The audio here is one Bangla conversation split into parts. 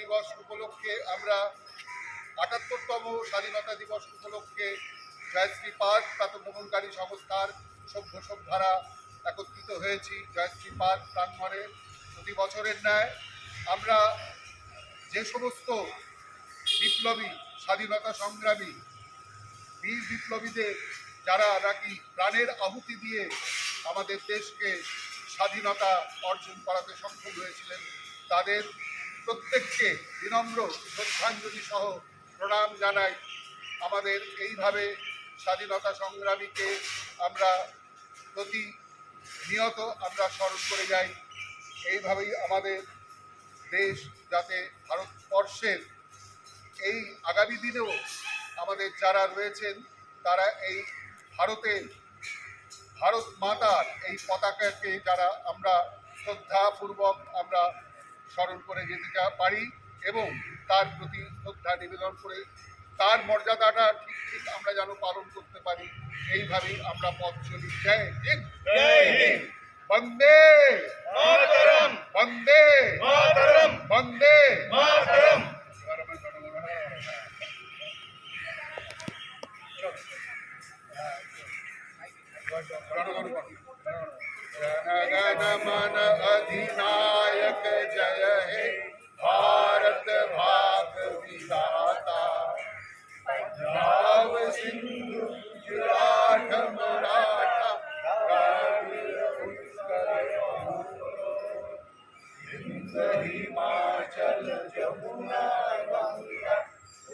দিবস উপলক্ষে আমরা আটাত্তরতম স্বাধীনতা দিবস উপলক্ষে জয়শ্রী পার্ক, প্রাতভ্রমণকারী সংস্থার সভ্য সভ্যারা একত্রিত হয়েছি। জয়শ্রী পার্ক প্রাঙ্গণে প্রতি বছরের ন্যায় আমরা যে সমস্ত বিপ্লবী, স্বাধীনতা সংগ্রামী, বীর বিপ্লবীদের, যারা নাকি প্রাণের আহুতি দিয়ে আমাদের দেশকে স্বাধীনতা অর্জন করাতে সক্ষম হয়েছিলেন, তাদের প্রত্যেককে বিনম্র শ্রদ্ধাঞ্জলি সহ প্রণাম জানাই। আমাদের এইভাবে স্বাধীনতা সংগ্রামীকে আমরা প্রতি নিয়ত আমরা স্মরণ করে যাই। এইভাবেই আমাদের দেশ যাতে ভারতবর্ষের এই আগামী দিনেও আমাদের যারা রয়েছেন, তারা এই ভারতের ভারত মাতার এই পতাকাকে যারা আমরা শ্রদ্ধাপূর্বক আমরা স্মরণ করে যেতে যা- পারি এবং তার প্রতি শ্রদ্ধা নিবেদন করে তার মর্যাদাটা ঠিক ঠিক আমরা যেন পালন করতে পারি এইভাবেই আমরা পথ চলি জয় হিন্দ জয় হিন্দ। বন্দে মাতরম বন্দে মাতরম বন্দে মাতরম जन मन अधिनायक हिमाचल जमुना गंगा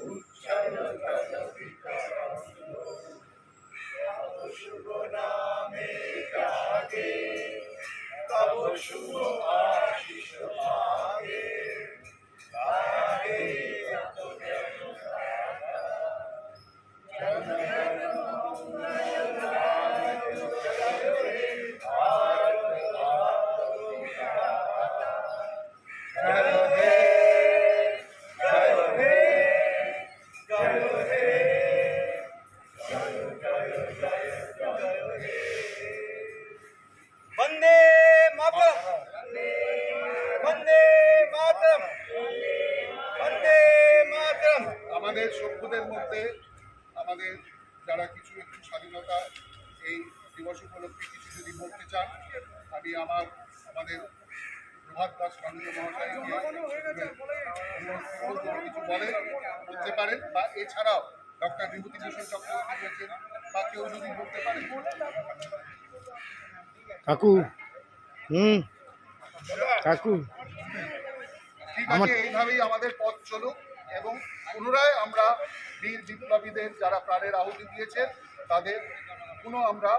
उच्चल गगन शुभ नामे जागे तब शुभ আমাদের সভ্যদের মধ্যে আমাদের যারা কিছু একটু স্বাধীনতা এই দিবস উপলক্ষে কিছু যদি বলতে চান আমি আমার আমাদের প্রভাত দাস মহাশয়কে অনুরোধ কিছু বলেন বলতে পারেন বা এছাড়াও ডক্টর বিভূতিভূষণ চক্রবর্তী রয়েছেন বা কেউ যদি বলতে পারেন কাকু হুম কাকু। ঠিক আছে এইভাবেই আমাদের পথ চলুক এবং পুনরায় আমরা বীর বিপ্লবীদের যারা প্রাণের আহুতি দিয়েছেন, তাদের পুনঃ আমরা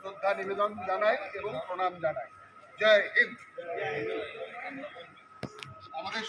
শ্রদ্ধা নিবেদন জানাই এবং প্রণাম জানাই। জয় হিন্দ। আমাদের